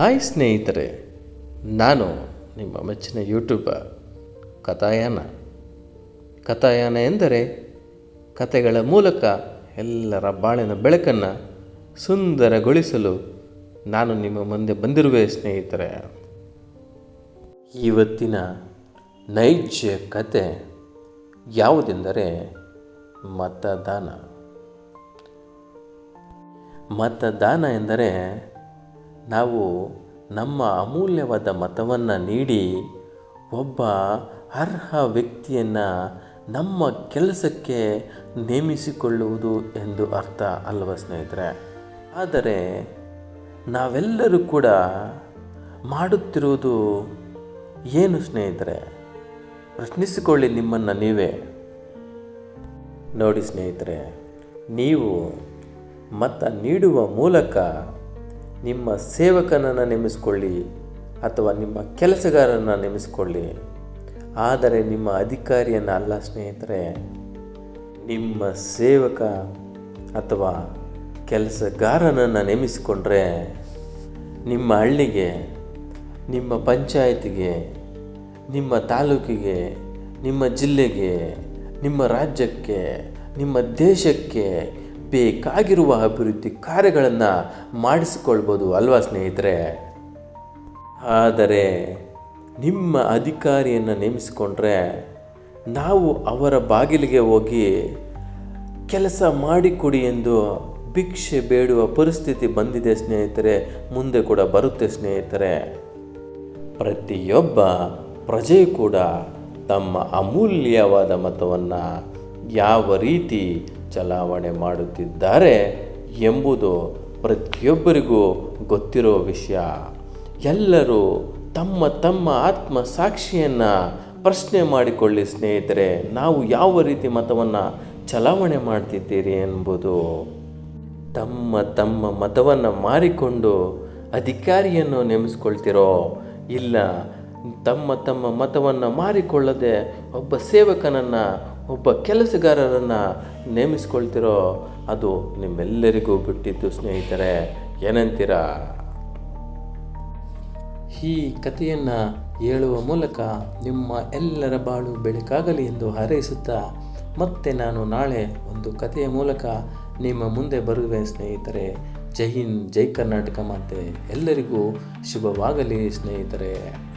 Hi ಸ್ನೇಹಿತರೆ, ನಾನು ನಿಮ್ಮ ಮೆಚ್ಚಿನ ಯೂಟ್ಯೂಬರ್ ಕಥಾಯಾನ. ಕಥಾಯಾನ ಎಂದರೆ ಕಥೆಗಳ ಮೂಲಕ ಎಲ್ಲರ ಬಾಳಿನ ಬೆಳಕನ್ನು ಸುಂದರಗೊಳಿಸಲು ನಾನು ನಿಮ್ಮ ಮುಂದೆ ಬಂದಿರುವೆ ಸ್ನೇಹಿತರೆ. ಇವತ್ತಿನ ನೈಜ ಕತೆ ಯಾವುದೆಂದರೆ ಮತದಾನ. ಮತದಾನ ಎಂದರೆ ನಾವು ನಮ್ಮ ಅಮೂಲ್ಯವಾದ ಮತವನ್ನು ನೀಡಿ ಒಬ್ಬ ಅರ್ಹ ವ್ಯಕ್ತಿಯನ್ನು ನಮ್ಮ ಕೆಲಸಕ್ಕೆ ನೇಮಿಸಿಕೊಳ್ಳುವುದು ಎಂದು ಅರ್ಥ ಅಲ್ವ ಸ್ನೇಹಿತರೆ? ಆದರೆ ನಾವೆಲ್ಲರೂ ಕೂಡ ಮಾಡುತ್ತಿರುವುದು ಏನು ಸ್ನೇಹಿತರೆ? ಪ್ರಶ್ನಿಸಿಕೊಳ್ಳಿ ನಿಮ್ಮನ್ನು ನೀವೇ. ನೋಡಿ ಸ್ನೇಹಿತರೆ, ನೀವು ಮತ ನೀಡುವ ಮೂಲಕ ನಿಮ್ಮ ಸೇವಕನನ್ನು ನೇಮಿಸಿಕೊಳ್ಳಿ ಅಥವಾ ನಿಮ್ಮ ಕೆಲಸಗಾರನ ನೇಮಿಸಿಕೊಳ್ಳಿ. ಆದರೆ ನಿಮ್ಮ ಅಧಿಕಾರಿಯನ್ನು ಅಲ್ಲ ಸ್ನೇಹಿತರೆ, ನಿಮ್ಮ ಸೇವಕ ಅಥವಾ ಕೆಲಸಗಾರನನ್ನು ನೇಮಿಸಿಕೊಂಡ್ರೆ ನಿಮ್ಮ ಹಳ್ಳಿಗೆ, ನಿಮ್ಮ ಪಂಚಾಯತಿಗೆ, ನಿಮ್ಮ ತಾಲೂಕಿಗೆ, ನಿಮ್ಮ ಜಿಲ್ಲೆಗೆ, ನಿಮ್ಮ ರಾಜ್ಯಕ್ಕೆ, ನಿಮ್ಮ ದೇಶಕ್ಕೆ ಬೇಕಾಗಿರುವ ಅಭಿವೃದ್ಧಿ ಕಾರ್ಯಗಳನ್ನು ಮಾಡಿಸಿಕೊಳ್ಬೋದು ಅಲ್ವಾ ಸ್ನೇಹಿತರೆ? ಆದರೆ ನಿಮ್ಮ ಅಧಿಕಾರಿಯನ್ನು ನೇಮಿಸಿಕೊಂಡ್ರೆ ನಾವು ಅವರ ಬಾಗಿಲಿಗೆ ಹೋಗಿ ಕೆಲಸ ಮಾಡಿಕೊಡಿ ಎಂದು ಭಿಕ್ಷೆ ಬೇಡುವ ಪರಿಸ್ಥಿತಿ ಬಂದಿದೆ ಸ್ನೇಹಿತರೆ, ಮುಂದೆ ಕೂಡ ಬರುತ್ತೆ ಸ್ನೇಹಿತರೆ. ಪ್ರತಿಯೊಬ್ಬ ಪ್ರಜೆ ಕೂಡ ತಮ್ಮ ಅಮೂಲ್ಯವಾದ ಮತವನ್ನು ಯಾವ ರೀತಿ ಚಲಾವಣೆ ಮಾಡುತ್ತಿದ್ದಾರೆ ಎಂಬುದು ಪ್ರತಿಯೊಬ್ಬರಿಗೂ ಗೊತ್ತಿರೋ ವಿಷಯ. ಎಲ್ಲರೂ ತಮ್ಮ ತಮ್ಮ ಆತ್ಮ ಸಾಕ್ಷಿಯನ್ನು ಪ್ರಶ್ನೆ ಮಾಡಿಕೊಳ್ಳಿ ಸ್ನೇಹಿತರೆ, ನಾವು ಯಾವ ರೀತಿ ಮತವನ್ನು ಚಲಾವಣೆ ಮಾಡ್ತಿದ್ದೀರಿ ಎಂಬುದು. ತಮ್ಮ ತಮ್ಮ ಮತವನ್ನು ಮಾರಿಕೊಂಡು ಅಧಿಕಾರಿಯನ್ನು ನೇಮಿಸ್ಕೊಳ್ತಿರೋ, ಇಲ್ಲ ತಮ್ಮ ತಮ್ಮ ಮತವನ್ನು ಮಾರಿಕೊಳ್ಳದೆ ಒಬ್ಬ ಸೇವಕನನ್ನು ಒಬ್ಬ ಕೆಲಸಗಾರರನ್ನು ನೇಮಿಸ್ಕೊಳ್ತಿರೋ ಅದು ನಿಮ್ಮೆಲ್ಲರಿಗೂ ಬಿಟ್ಟಿದ್ದು ಸ್ನೇಹಿತರೆ, ಏನಂತೀರಾ? ಈ ಕಥೆಯನ್ನು ಹೇಳುವ ಮೂಲಕ ನಿಮ್ಮ ಎಲ್ಲರ ಬಾಳು ಬೆಳಕಾಗಲಿ ಎಂದು ಹಾರೈಸುತ್ತಾ ಮತ್ತೆ ನಾನು ನಾಳೆ ಒಂದು ಕಥೆಯ ಮೂಲಕ ನಿಮ್ಮ ಮುಂದೆ ಬರುವೆ ಸ್ನೇಹಿತರೆ. ಜೈ ಹಿಂದ್, ಜೈ ಕರ್ನಾಟಕ ಮಾತೆ. ಎಲ್ಲರಿಗೂ ಶುಭವಾಗಲಿ ಸ್ನೇಹಿತರೆ.